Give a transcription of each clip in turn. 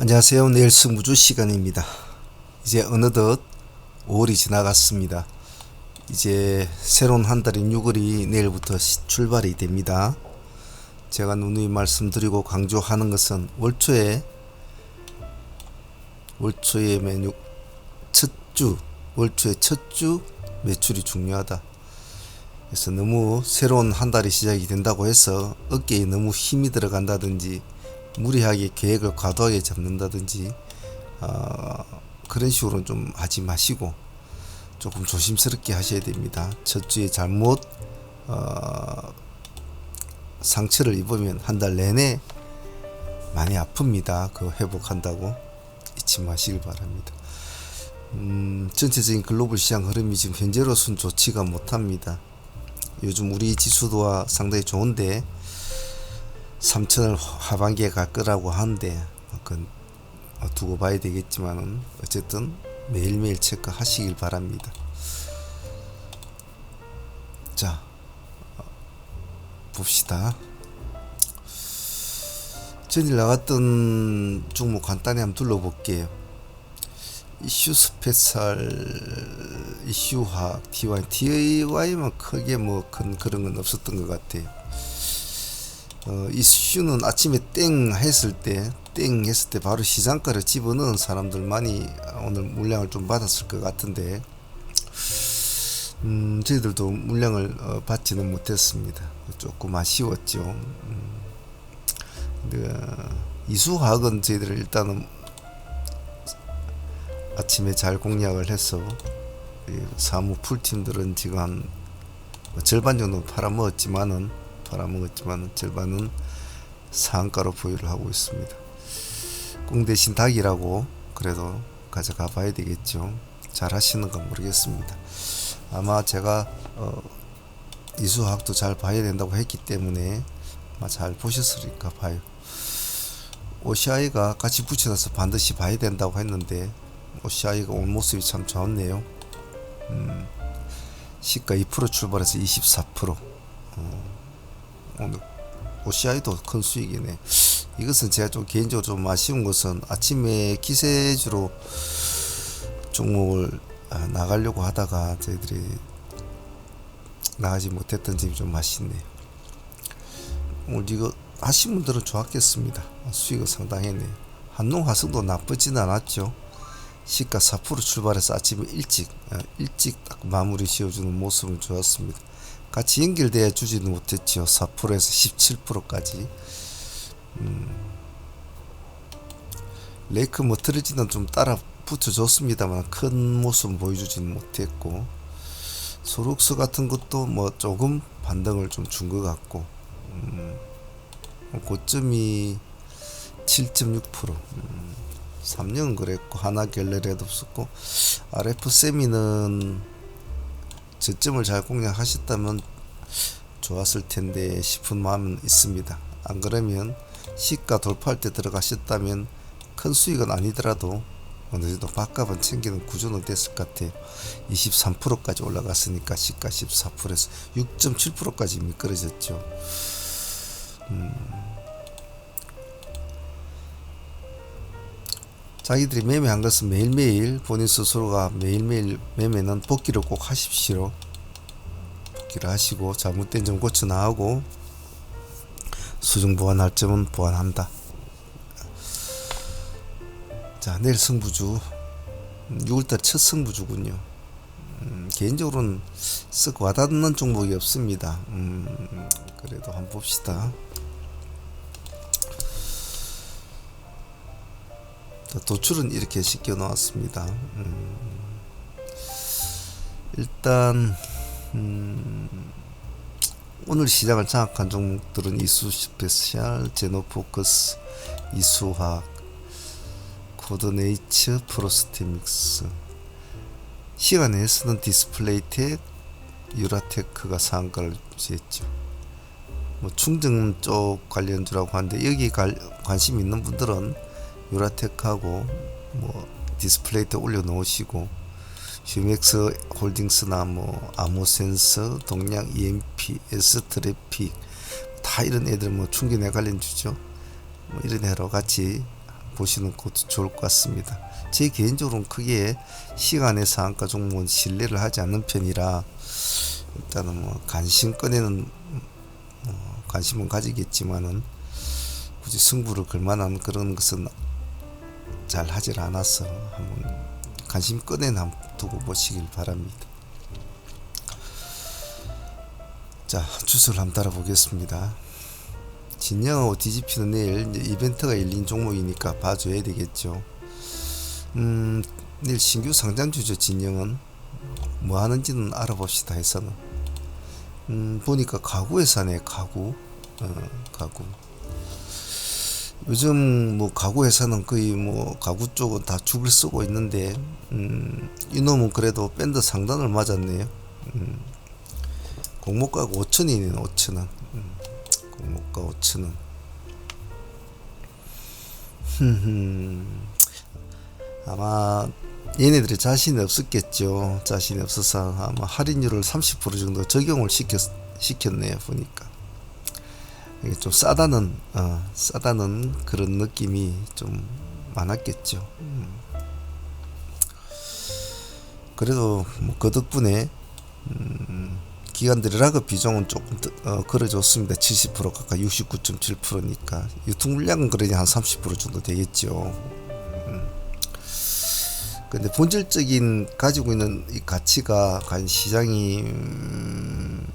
안녕하세요. 내일 승부주 시간입니다. 이제 어느덧 5월이 지나갔습니다. 이제 새로운 한 달인 6월이 내일부터 시- 출발이 됩니다. 제가 누누이 말씀드리고 강조하는 것은 월초에 월초에 메뉴 첫주 월초에 첫주 매출이 중요하다. 그래서 너무 새로운 한 달이 시작이 된다고 해서 어깨에 너무 힘이 들어간다든지 무리하게 계획을 과도하게 잡는다든지 어, 그런 식으로는 좀 하지 마시고 조금 조심스럽게 하셔야 됩니다. 첫 주에 잘못 어, 상처를 입으면 한 달 내내 많이 아픕니다. 그 회복한다고 잊지 마시길 바랍니다. 음, 전체적인 글로벌 시장 흐름이 지금 현재로서는 좋지가 못합니다. 요즘 우리 지수도와 상당히 좋은데 3천을 하반기에 갈 거라고 하는데 그건 두고 봐야 되겠지만은 어쨌든 매일매일 체크하시길 바랍니다. 자 어, 봅시다. 전일 나갔던 종목 간단히 한번 둘러볼게요. 이슈 스페셜 이슈학 TY TY만 크게 뭐 큰 그런 건 없었던 것 같아요. 어, 이슈는 아침에 땡 했을 때, 땡 했을 때 바로 시장가를 집어넣은 사람들 많이 오늘 물량을 좀 받았을 것 같은데, 음, 저희들도 물량을 어, 받지는 못했습니다. 조금 아쉬웠죠. 음, 근데, 어, 이수학은 저희들 일단은 아침에 잘 공략을 해서 이 사무 풀팀들은 지금 한뭐 절반 정도 팔아먹었지만은 팔아먹었지만 절반은 상가로 보유를 하고 있습니다. 꽁 대신 닭이라고 그래도 가져가 봐야 되겠죠. 잘 하시는 건 모르겠습니다. 아마 제가 어, 이수학도 잘 봐야 된다고 했기 때문에 아마 잘 보셨으니까 봐요. OCI가 같이 붙여놔서 반드시 봐야 된다고 했는데 OCI가 온 모습이 참 좋네요. 음, 시가 2% 출발해서 24%. 어, 오늘 OCI도 큰 수익이네. 이것은 제가 좀 개인적으로 좀 아쉬운 것은 아침에 기세주로 종목을 아, 나가려고 하다가 저희들이 나가지 못했던 점이 좀 아쉽네요. 오늘 이거 하신 분들은 좋았겠습니다. 수익은 상당했네요. 한농 화성도 나쁘진 않았죠. 시가 4% 출발해서 아침에 일찍 어, 일찍 딱 마무리 지어주는 모습은 좋았습니다. 같이 연결되어 주지는 못했죠. 4%에서 17%까지. 음. 레이크 머트리지는 좀 따라 붙여줬습니다만 큰 모습 보여주지는 못했고 소록스 같은 것도 뭐 조금 반등을 좀 준 것 같고 음. 고점이 7.6% 음. 3년은 그랬고 하나 갤러리에도 없었고 RF 세미는 저점을 잘 공략하셨다면 좋았을 텐데 싶은 마음은 있습니다. 안 그러면 시가 돌파할 때 들어가셨다면 큰 수익은 아니더라도 어느 정도 밥값은 챙기는 구조는 됐을 것 같아요. 23%까지 올라갔으니까 시가 14%에서 6.7%까지 미끄러졌죠. 음. 자기들이 매매한 것은 매일매일 본인 스스로가 매일매일 매매는 복귀를 꼭 하십시오. 복귀를 하시고 잘못된 점 고쳐 나가고 수중 보완할 점은 보완한다. 자 내일 승부주 6월달 첫 승부주군요. 음, 개인적으로는 쓱 와닿는 종목이 없습니다. 음, 그래도 한번 봅시다. 도출은 이렇게 시켜 놓았습니다. 음, 일단 음, 오늘 시장을 장악한 종목들은 이수 스페셜, 제노포커스, 이수학, 코드네이처, 프로스테믹스. 시간에서는 디스플레이텍, 유라테크가 상가를 유지했죠. 뭐 충전 쪽 관련주라고 하는데 여기 갈, 관심 있는 분들은 유라텍하고 뭐 디스플레이트 올려 놓으시고 휴맥스 홀딩스나 뭐 아모센서, 동양 EMP, S트래픽 다 이런 애들 뭐 충전에 관련 주죠. 뭐 이런 애로 같이 보시는 것도 좋을 것 같습니다. 제 개인적으로는 크게 시간의 상한가 종목은 신뢰를 하지 않는 편이라 일단은 뭐 관심권에는 어, 관심은 가지겠지만은 굳이 승부를 걸 만한 그런 것은 잘 하질 않아서 한번 관심권에는 한번 두고 보시길 바랍니다. 자 주소를 한번 따라 보겠습니다. 진영하고 DGP는 내일 이벤트가 열린 종목이니까 봐줘야 되겠죠. 음, 내일 신규 상장주죠, 진영은. 뭐 하는지는 알아봅시다, 해서는. 음, 보니까 가구 회사네, 가구. 어, 가구. 요즘 뭐 가구 회사는 거의 뭐 가구 쪽은 다 죽을 쓰고 있는데, 음, 이놈은 그래도 밴드 상단을 맞았네요. 음, 공모가가 5천이네, 5천원. 음. 공모가 5천원 아마 얘네들이 자신이 없었겠죠 자신이 없어서 아마 할인율을 30% 정도 적용을 시켰, 시켰네요 보니까 이게 좀 싸다는 어, 싸다는 그런 느낌이 좀 많았겠죠 음. 그래도 뭐 그 덕분에 음, 기관들의 락업 비중은 조금 어, 그래졌습니다. 70% 가까이 69.7%니까 유통 물량은 그러니 한 30% 정도 되겠죠. 음. 근데 본질적인 가지고 있는 이 가치가 과연 시장이 음,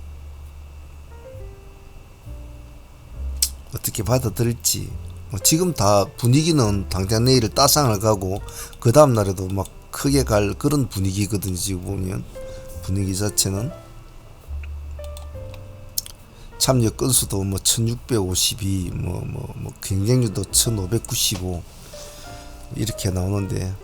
어떻게 받아들일지. 뭐 지금 다 분위기는 당장 내일을 따상을 가고 그 다음 날에도 막 크게 갈 그런 분위기거든요. 지금 보면. 분위기 자체는. 참여 건수도 뭐 1652, 뭐, 뭐, 뭐, 경쟁률도 1595 이렇게 나오는데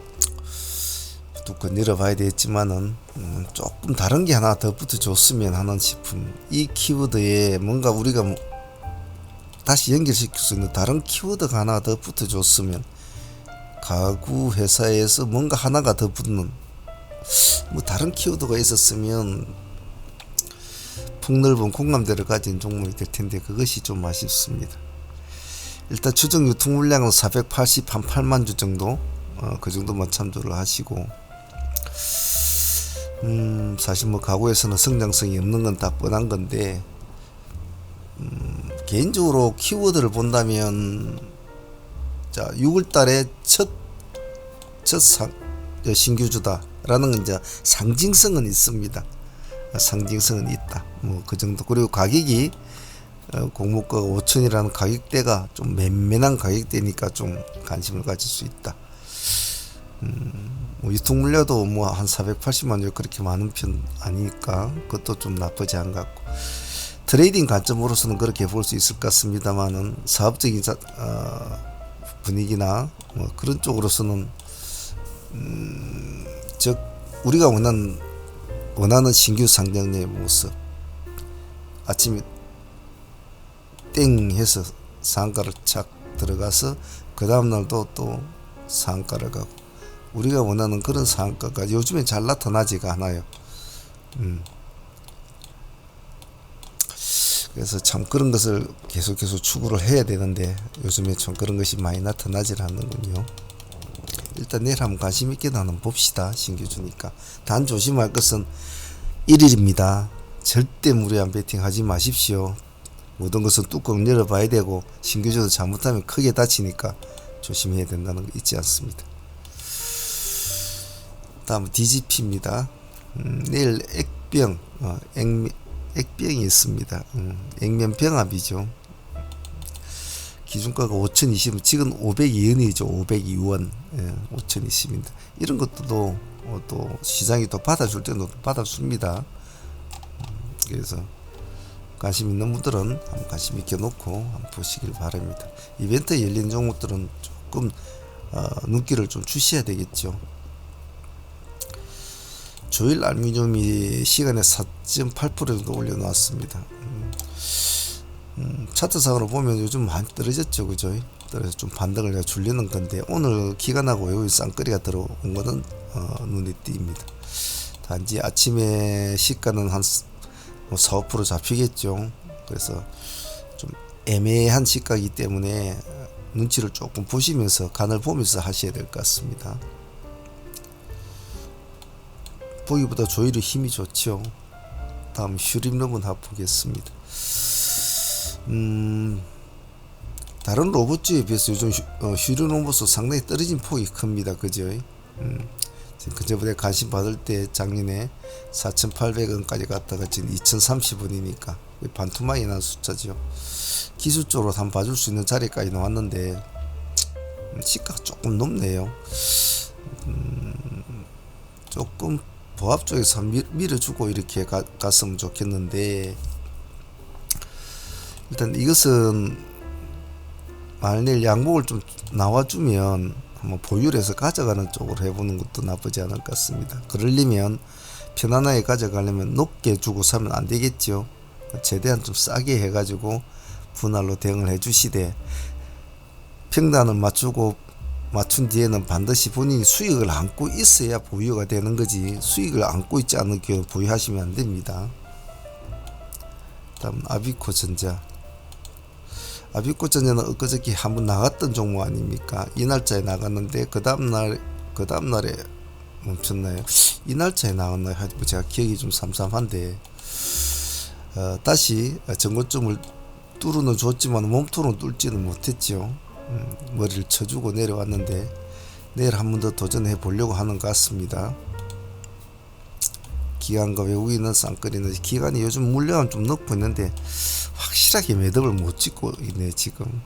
두고 내려봐야 되겠지만은 음, 조금 다른 게 하나 더 붙어줬으면 하는 싶은 이 키워드에 뭔가 우리가 뭐 다시 연결시킬 수 있는 다른 키워드가 하나 더 붙어줬으면 가구 회사에서 뭔가 하나가 더 붙는 뭐 다른 키워드가 있었으면 폭넓은 공감대를 가진 종목이 될 텐데 그것이 좀 아쉽습니다. 일단 추정 유통 물량은 480한 8만 주 정도 어, 그 정도만 참조를 하시고 음, 사실 뭐 가구에서는 성장성이 없는 건 다 뻔한 건데 음, 개인적으로 키워드를 본다면 자 6월달에 첫 첫 신규주다라는 이제 상징성은 있습니다. 상징성은 있다. 뭐 그 정도. 그리고 가격이 어, 공모가 5천이라는 가격대가 좀 맨맨한 가격대니까 좀 관심을 가질 수 있다. 음, 뭐 유통 물량도 뭐 한 480만 원 그렇게 많은 편 아니니까 그것도 좀 나쁘지 않은 것 같고 트레이딩 관점으로서는 그렇게 볼 수 있을 것 같습니다만은 사업적인 자, 어, 분위기나 뭐 그런 쪽으로서는 음, 즉 우리가 원하는 원하는 신규 상장의 모습 아침에 땡 해서 상가를 착 들어가서 그 다음날도 또 상가를 가고 우리가 원하는 그런 상가가 요즘에 잘 나타나지가 않아요 음. 그래서 참 그런 것을 계속해서 추구를 해야 되는데 요즘에 참 그런 것이 많이 나타나질 않는군요. 일단 내일 한번 관심 있게 나는 봅시다 신규주니까. 단 조심할 것은 1일입니다. 절대 무리한 베팅 하지 마십시오. 모든 것은 뚜껑 열어봐야 되고 신규주도 잘못하면 크게 다치니까 조심해야 된다는 거 잊지 않습니다. 다음 DGP입니다. 음, 내일 액병 어, 액, 액병이 있습니다 음, 액면 병합이죠 기준가가 5,020원, 지금 502원이죠. 502원, 예, 5,020입니다. 이런 것도 어, 또 시장이 또 받아줄 때는 받아줍니다. 음, 그래서 관심 있는 분들은 한번 관심 있게 놓고 한번 보시길 바랍니다. 이벤트 열린 종목들은 조금 어, 눈길을 좀 주셔야 되겠죠. 조일 알미늄이 시간에 4.8% 정도 올려놓았습니다. 음, 음, 차트상으로 보면 요즘 많이 떨어졌죠, 그죠? 떨어져 좀 반등을 줄리는 건데 오늘 기간하고 여기 쌍거리가 들어온 거는 어, 눈에 띕니다. 단지 아침에 시가는 한 4, 5% 잡히겠죠. 그래서 좀 애매한 시가이기 때문에 눈치를 조금 보시면서 간을 보면서 하셔야 될 것 같습니다. 보기보다 조이르 힘이 좋죠. 다음 슈림러분 합 보겠습니다. 음, 다른 로봇주에 비해서 요즘 휴, 어, 슈림 로봇은 상당히 떨어진 폭이 큽니다. 그죠? 음, 지금 그저번에 관심 받을 때 작년에 4,800원까지 갔다가 지금 2,030원이니까 반토막이 난 숫자죠. 기술적으로 한번 봐줄 수 있는 자리까지 나왔는데 음, 시가가 조금 높네요. 음, 조금 보합 쪽에서 밀, 밀어주고 이렇게 가, 갔으면 좋겠는데 일단 이것은 만일 양복을 좀 나와주면 한번 보유를 해서 가져가는 쪽으로 해보는 것도 나쁘지 않을 것 같습니다. 그러려면 편안하게 가져가려면 높게 주고 사면 안 되겠죠. 최대한 좀 싸게 해가지고 분할로 대응을 해주시되 평단을 맞추고 맞춘 뒤에는 반드시 본인이 수익을 안고 있어야 보유가 되는 거지 수익을 안고 있지 않은 경우 보유하시면 안 됩니다. 다음 아비코 전자 아비코 전자는 엊그저께 한번 나갔던 종목 아닙니까? 이 날짜에 나갔는데 그 다음 날 그 다음 날에 멈췄나요? 이 날짜에 나왔나요? 하여튼 제가 기억이 좀 삼삼한데 어, 다시 전고점을 뚫어는 줬지만 몸통으로 뚫지는 못했죠. 음, 머리를 쳐주고 내려왔는데 내일 한 번 더 도전해 보려고 하는 것 같습니다. 기관과 외국인은 쌍끌이는 기관이 요즘 물량은 좀 넣고 있는데 확실하게 매듭을 못 짓고 있네 지금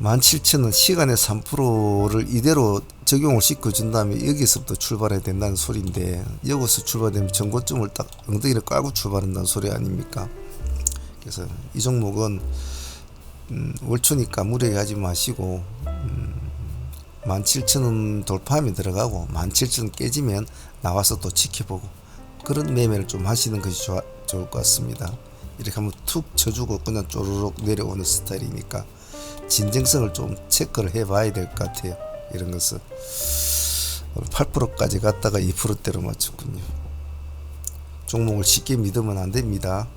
17,000원 시간에 3%를 이대로 적용을 시켜준 다음에 여기서부터 출발해야 된다는 소리인데 여기서 출발되면 전고점을 딱 엉덩이를 깔고 출발한다는 소리 아닙니까 그래서 이 종목은 음, 월초니까 무리하게 하지 마시고 음, 17,000원 돌파하면 들어가고 17,000원 깨지면 나와서 또 지켜보고 그런 매매를 좀 하시는 것이 좋아, 좋을 것 같습니다. 이렇게 한번 툭 쳐주고 그냥 쪼르륵 내려오는 스타일이니까 진정성을 좀 체크를 해봐야 될 것 같아요. 이런 것은 8%까지 갔다가 2%대로 맞췄군요. 종목을 쉽게 믿으면 안 됩니다.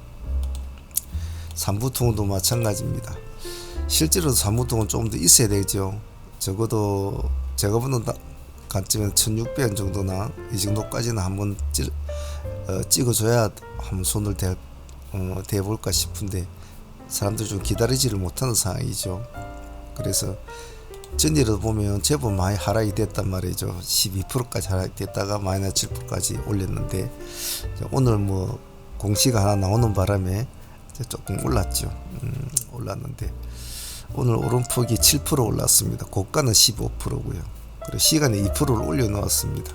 삼부통도 마찬가지입니다. 실제로 삼부통은 조금 더 있어야 되죠. 적어도 제가 보는 관점은 1600원 정도나 이 정도까지는 한번 찌, 어, 찍어줘야 한번 손을 대, 어, 대볼까 싶은데 사람들이 좀 기다리지를 못하는 상황이죠. 그래서 전일에도 보면 제법 많이 하락이 됐단 말이죠. 12%까지 하락이 됐다가 마이너스 7%까지 올렸는데 오늘 뭐 공시가 하나 나오는 바람에 조금 올랐죠. 음, 올랐는데 오늘 오름폭이 7% 올랐습니다. 고가는 15%고요. 그리고 시간에 2%를 올려 놓았습니다.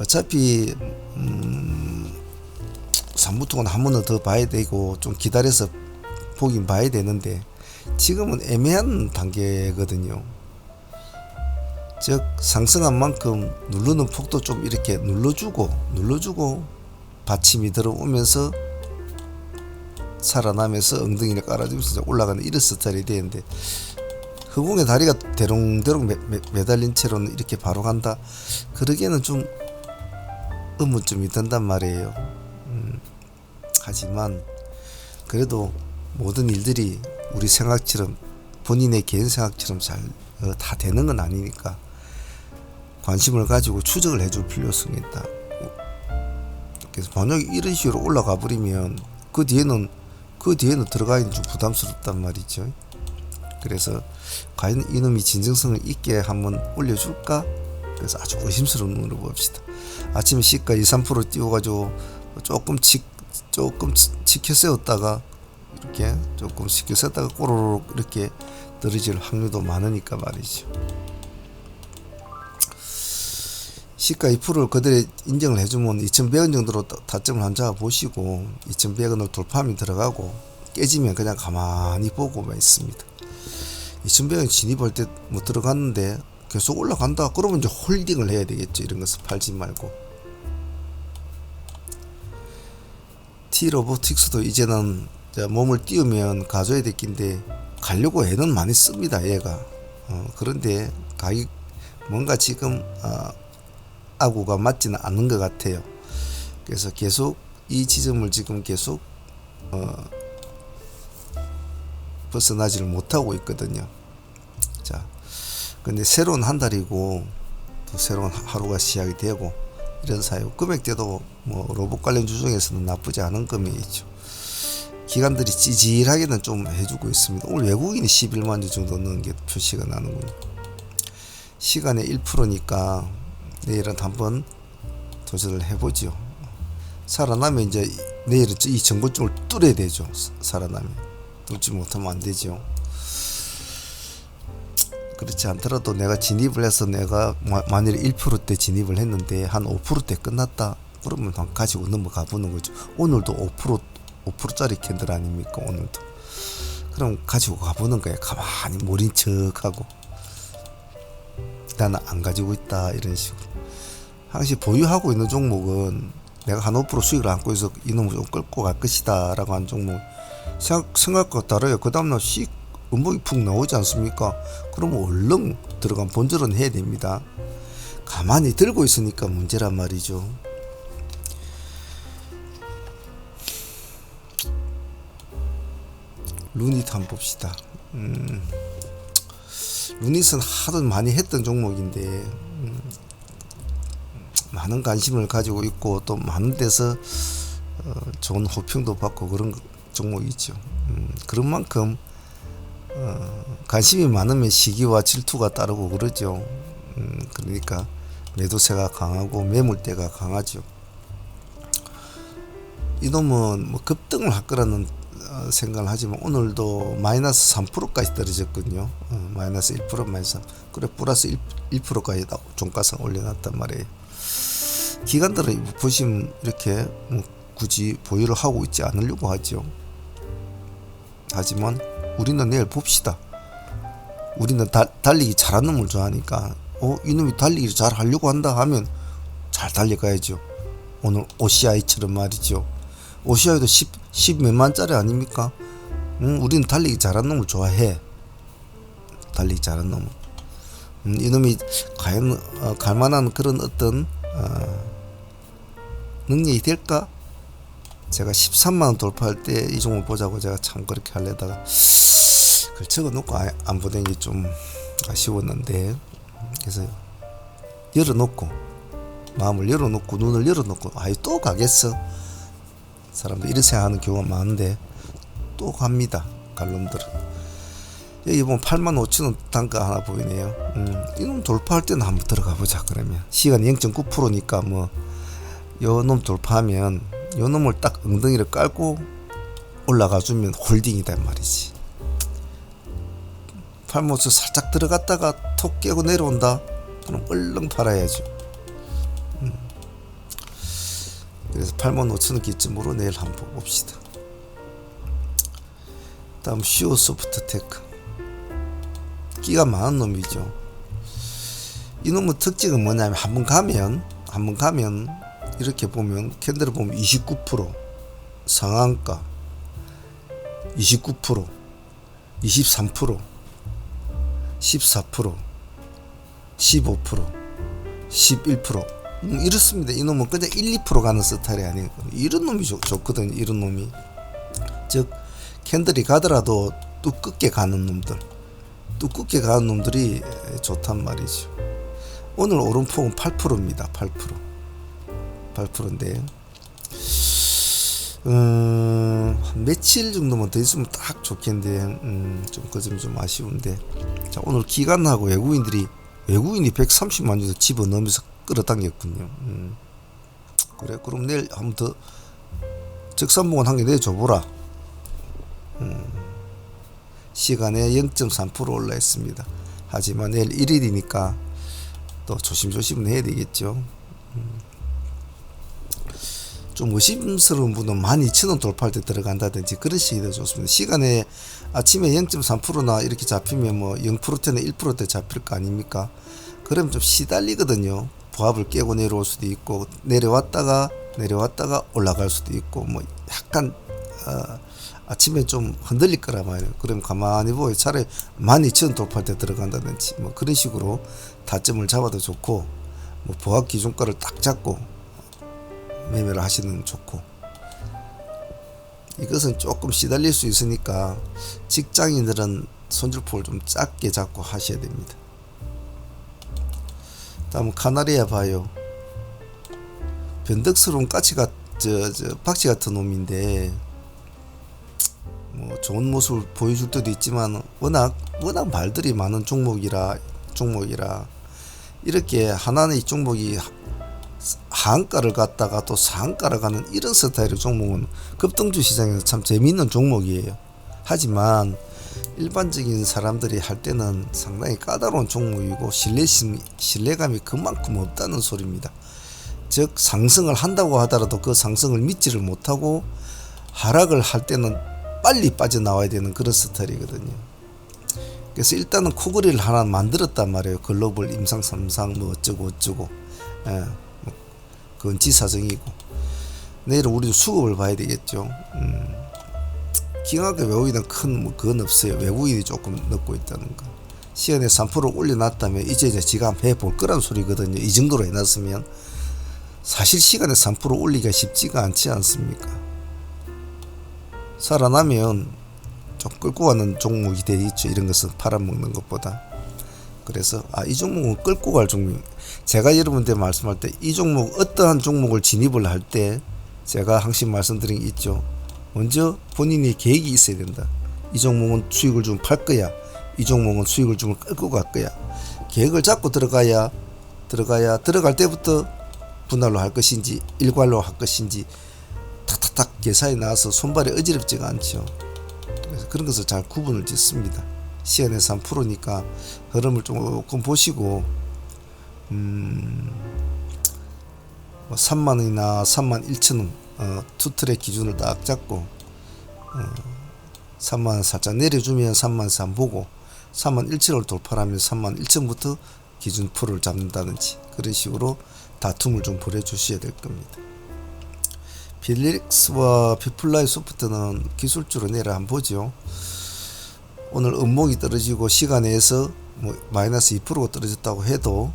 어차피 음, 산부통은 한 번 더 봐야 되고 좀 기다려서 보긴 봐야 되는데 지금은 애매한 단계거든요. 즉 상승한 만큼 누르는 폭도 좀 이렇게 눌러주고 눌러주고 받침이 들어오면서 살아나면서 엉덩이를 깔아주면서 올라가는 이런 스타일이 되는데 허공에 다리가 대롱대롱 매, 매, 매 달린 채로는 이렇게 바로 간다? 그러기에는 좀 의문점이 든단 말이에요. 음, 하지만 그래도 모든 일들이 우리 생각처럼 본인의 개인 생각처럼 잘다 어, 되는 건 아니니까 관심을 가지고 추적을 해줄 필요성이 있다. 그래서 만약에 이런 식으로 올라가 버리면 그 뒤에는 그 뒤에는 들어가기는 좀 부담스럽단 말이죠. 그래서 과연 이놈이 진정성을 있게 한번 올려줄까? 그래서 아주 의심스러운 눈으로 봅시다. 아침에 시가 2, 3% 띄워가지고 조금 치, 조금 치켜 세웠다가 이렇게 조금 치켜 세웠다가 꼬르륵 이렇게 떨어질 확률도 많으니까 말이죠. 시가 2%를 그들이 인정을 해주면 2,100원 정도로 타점을 한 잡아 보시고 2,100원을 돌파하면 들어가고 깨지면 그냥 가만히 보고만 있습니다. 2,100원 진입할 때 못 들어갔는데 계속 올라간다 그러면 이제 홀딩을 해야 되겠죠. 이런 것을 팔지 말고 T 로보틱스도 이제는 몸을 띄우면 가져야 될 긴데 가려고 애는 많이 씁니다. 얘가 어, 그런데 가격 뭔가 지금 어, 아구가 맞지는 않는 것 같아요. 그래서 계속 이 지점을 지금 계속 어 벗어나지를 못하고 있거든요. 자, 근데 새로운 한 달이고 또 새로운 하- 하루가 시작이 되고 이런 사유 금액대도 뭐 로봇 관련 주중에서는 나쁘지 않은 금액이죠. 기관들이 찌질하게는 좀 해주고 있습니다. 오늘 외국인이 11만 주 정도 넣은 게 표시가 나는군요. 시간의 1%니까 내일은 한번 도전을 해보죠. 살아나면 이제 내일은 이 정보증을 뚫어야 되죠. 사- 살아나면 뚫지 못하면 안 되죠. 그렇지 않더라도 내가 진입을 해서 내가 마- 만일에 1%대 진입을 했는데 한 5%대 끝났다. 그러면 한 가지고 넘어가 보는 거죠. 오늘도 5% 5%짜리 캔들 아닙니까? 오늘도. 그럼 가지고 가보는 거예요. 가만히 모른 척하고 나는 안 가지고 있다 이런 식으로. 항상 보유하고 있는 종목은 내가 한 5% 수익을 안고 있어 이놈을 좀 끌고 갈 것이다 라고 한 종목 생각, 생각과 다르요 그 다음날 씩 음복이 푹 나오지 않습니까? 그러면 얼른 들어간 본절은 해야 됩니다. 가만히 들고 있으니까 문제란 말이죠. 루닛 한번 봅시다. 음, 루닛은 하도 많이 했던 종목인데 음, 많은 관심을 가지고 있고 또 많은 데서 어, 좋은 호평도 받고 그런 종목이죠. 음, 그런 만큼 어, 관심이 많으면 시기와 질투가 따르고 그러죠. 음, 그러니까 매도세가 강하고 매물대가 강하죠. 이놈은 뭐 급등을 할 거라는 어, 생각을 하지만 오늘도 마이너스 3%까지 떨어졌거든요. 어, 마이너스 1% 마이너스 3. 그래 플러스 1, 1%까지 종가상 올려놨단 말이에요. 기관들은 보시면 이렇게 뭐 굳이 보유를 하고 있지 않으려고 하죠. 하지만 우리는 내일 봅시다. 우리는 다, 달리기 잘하는 놈을 좋아하니까 어 이놈이 달리기를 잘 하려고 한다 하면 잘 달려가야죠. 오늘 OCI처럼 말이죠. OCI도 10, 10 몇만짜리 아닙니까? 음, 우리는 달리기 잘하는 놈을 좋아해. 달리기 잘하는 놈을. 음, 이놈이 과연 어, 갈만한 그런 어떤 어, 능력이 될까? 제가 13만원 돌파할 때 이 종목 보자고 제가 참 그렇게 하려다가 그걸 적어놓고 아- 안 보낸 게 좀 아쉬웠는데 그래서 열어놓고 마음을 열어놓고 눈을 열어놓고 아이 또 가겠어. 사람들 이런 생각하는 경우가 많은데 또 갑니다 갈놈들은. 여기 보면 8만 5천원 단가 하나 보이네요. 음, 이놈 돌파할 때는 한번 들어가 보자 그러면. 시간 0.9%니까 뭐 요 놈 돌파하면 요 놈을 딱 엉덩이를 깔고 올라가 주면 홀딩이다 이 말이지. 팔모스 살짝 들어갔다가 톡 깨고 내려온다. 그럼 얼른 팔아야죠. 음. 그래서 8만 5천 원 기점으로 내일 한번 봅시다. 다음 시오 소프트테크 끼가 많은 놈이죠. 이 놈의 특징은 뭐냐면 한번 가면 한번 가면 이렇게 보면 캔들을 보면 29% 상한가 29% 23% 14% 15% 11% 음, 이렇습니다. 이 놈은 그냥 1, 2% 가는 스타일이 아니에요. 이런 놈이 좋, 좋거든요. 이런 놈이 즉 캔들이 가더라도 두껍게 가는 놈들 두껍게 가는 놈들이 좋단 말이죠. 오늘 오른폭은 8%입니다. 8% 8%인데. 음, 한 며칠 정도만 더 있으면 딱 좋겠는데 음, 좀그 점이 좀 아쉬운데. 자 오늘 기관하고 외국인들이 외국인이 130만 정도 집어넣으면서 끌어당겼군요. 음. 그래 그럼 내일 한번 더 적산봉원 한개 내줘보라. 음. 시간에 0.3% 올라 있습니다. 하지만 내일 1일이니까 또 조심조심 해야 되겠죠 좀 의심스러운 분은 12,000원 돌파할 때 들어간다든지 그런 더 좋습니다. 시간에 아침에 0.3%나 이렇게 잡히면 뭐 0%대나 1%대 잡힐 거 아닙니까? 그럼 좀 시달리거든요. 부합을 깨고 내려올 수도 있고 내려왔다가 내려왔다가 올라갈 수도 있고 뭐 약간 어, 아침에 좀 흔들릴 거란 말이에요. 그럼 가만히 보여 차라리 12,000원 돌파할 때 들어간다든지 뭐 그런 식으로 타점을 잡아도 좋고 뭐 부합 기준가를 딱 잡고 매매를 하시는 좋고 이것은 조금 시달릴 수 있으니까 직장인들은 손질폭을 좀 작게 잡고 하셔야 됩니다. 다음 카나리아 봐요. 변덕스러운 까치가 저, 저 박쥐 같은 놈인데 뭐 좋은 모습을 보여줄 때도 있지만 워낙 워낙 말들이 많은 종목이라 종목이라 이렇게 하나의 종목이 하한가를 갔다가 또 상한가를 가는 이런 스타일의 종목은 급등주 시장에서 참 재미있는 종목이에요. 하지만 일반적인 사람들이 할 때는 상당히 까다로운 종목이고 신뢰심, 신뢰감이 그만큼 없다는 소리입니다. 즉 상승을 한다고 하더라도 그 상승을 믿지를 못하고 하락을 할 때는 빨리 빠져나와야 되는 그런 스타일이거든요. 그래서 일단은 코그리를 하나 만들었단 말이에요. 글로벌 임상 삼상 뭐 어쩌고 어쩌고. 예. 뭐 그건 지사정이고. 내일은 우리도 수급을 봐야 되겠죠. 음. 기하게 외국인은 큰 뭐 그건 없어요. 외국인이 조금 넣고 있다는 거. 시간에 3% 올려놨다면 이제 이제 지가 한번 해볼 거란 소리거든요. 이 정도로 해놨으면 사실 시간에 3% 올리기가 쉽지가 않지 않습니까? 살아나면 좀 끌고 가는 종목이 되겠죠. 이런 것은 팔아먹는 것보다. 그래서 아 이 종목은 끌고 갈 종목. 제가 여러분들 말씀할 때 이 종목 어떠한 종목을 진입을 할 때 제가 항상 말씀드린 게 있죠. 먼저 본인이 계획이 있어야 된다. 이 종목은 수익을 좀 팔 거야. 이 종목은 수익을 좀 끌고 갈 거야. 계획을 잡고 들어가야 들어가야 들어갈 때부터 분할로 할 것인지 일괄로 할 것인지 탁탁탁 계산이 나와서 손발이 어지럽지가 않죠. 그래서 그런 것을 잘 구분을 짓습니다. 시간에 3%니까 흐름을 조금 보시고 음, 뭐 3만 원이나 3만 1천 원 어, 투트랙 기준을 딱 잡고 어, 3만 원 살짝 내려주면 3만 3 보고 3만 1천을 돌파하면 3만 1천부터 기준 풀을 잡는다든지 그런 식으로 다툼을 좀 벌여주셔야 될 겁니다. 필릭스와 비플라이 소프트는 기술주로 내려 한번 보죠. 오늘 음목이 떨어지고 시간에서 뭐 마이너스 2%가 떨어졌다고 해도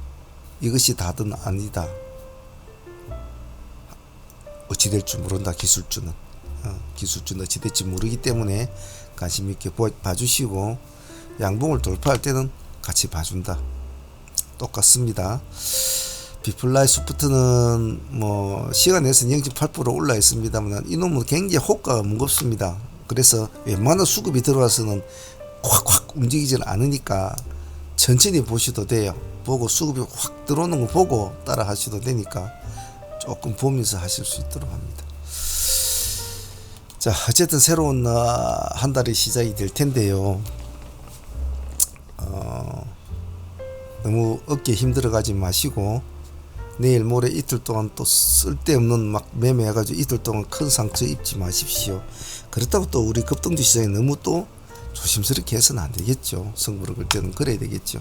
이것이 다든 아니다. 어찌 될지 모른다 기술주는 어, 기술주는 어찌 될지 모르기 때문에 관심 있게 보- 봐주시고 양봉을 돌파할 때는 같이 봐준다. 똑같습니다. 비플라이 소프트는 뭐 시간 내에서 0.8% 올라 있습니다만 이놈은 굉장히 호가가 무겁습니다. 그래서 웬만한 수급이 들어와서는 확확 움직이질 않으니까 천천히 보셔도 돼요. 보고 수급이 확 들어오는 거 보고 따라 하셔도 되니까 조금 보면서 하실 수 있도록 합니다. 자, 어쨌든 새로운 어, 한 달이 시작이 될 텐데요. 어, 너무 어깨 힘들어 가지 마시고 내일 모레 이틀 동안 또 쓸데없는 막 매매해가지고 이틀 동안 큰 상처 입지 마십시오. 그렇다고 또 우리 급등주 시장에 너무 또 조심스럽게 해서는 안 되겠죠. 승부를 걸 때는 그래야 되겠죠.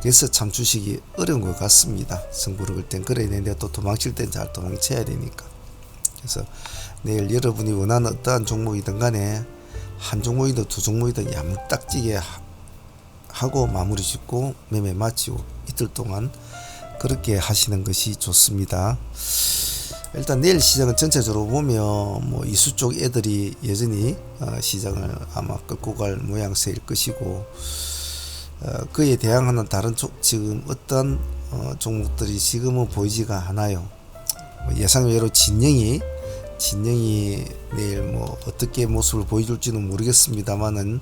그래서 참 주식이 어려운 것 같습니다. 승부를 걸 땐 그래야 되는데 또 도망칠 땐 잘 도망쳐야 되니까. 그래서 내일 여러분이 원하는 어떠한 종목이든 간에 한 종목이든 두 종목이든 야무딱지게 하- 하고 마무리 짓고 매매 마치고 이틀 동안 그렇게 하시는 것이 좋습니다. 일단 내일 시장은 전체적으로 보면 뭐 이수 쪽 애들이 여전히 어, 시장을 아마 끌고 갈 모양새일 것이고 어, 그에 대항하는 다른 쪽 지금 어떤 어, 종목들이 지금은 보이지가 않아요. 뭐 예상외로 진영이 진영이 내일 뭐 어떻게 모습을 보여줄지는 모르겠습니다만은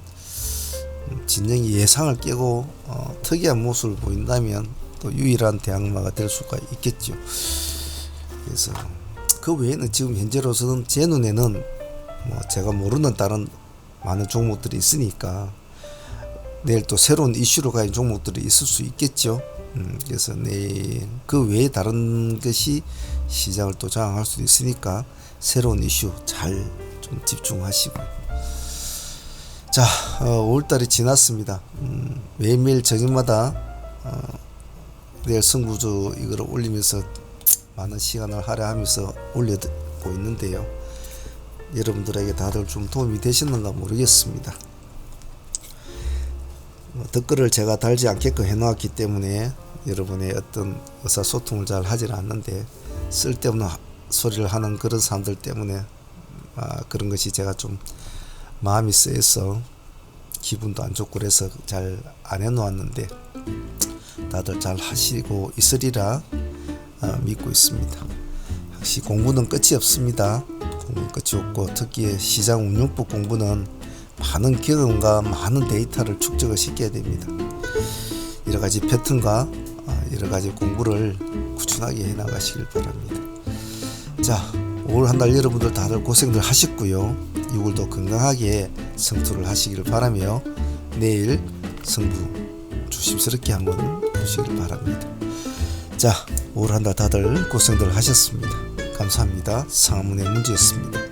음, 진영이 예상을 깨고 어, 특이한 모습을 보인다면 또 유일한 대항마가 될 수가 있겠죠. 그래서 그 외에는 지금 현재로서는 제 눈에는 뭐 제가 모르는 다른 많은 종목들이 있으니까 내일 또 새로운 이슈로 가는 종목들이 있을 수 있겠죠. 음, 그래서 내일 그 외에 다른 것이 시장을 또 저항할 수도 있으니까 새로운 이슈 잘 좀 집중하시고 자, 어, 5월달이 지났습니다. 음, 매일매일 저녁마다 어, 내일 승부주 이거를 올리면서 많은 시간을 할애하면서 올려고 있는데요. 여러분들에게 다들 좀 도움이 되셨는가 모르겠습니다. 뭐 댓글을 제가 달지 않게끔 해놓았기 때문에 여러분의 어떤 의사소통을 잘 하질 않는데 쓸데없는 하- 소리를 하는 그런 사람들 때문에 아, 그런 것이 제가 좀 마음이 쓰여서 기분도 안 좋고 그래서 잘 안 해놓았는데 다들 잘 하시고 있으리라 어, 믿고 있습니다. 역시 공부는 끝이 없습니다. 공부는 끝이 없고 특히 시장 운용법 공부는 많은 경험과 많은 데이터를 축적을 시켜야 됩니다. 여러 가지 패턴과 어, 여러 가지 공부를 꾸준하게 해 나가시길 바랍니다. 자, 올 한 달 여러분들 다들 고생들 하셨고요. 6월도 건강하게 성투를 하시기를 바라며 내일 성부 조심스럽게 한번 보시길 바랍니다. 자, 올 한달 다들 고생들 하셨습니다. 감사합니다. 상문의 문제였습니다.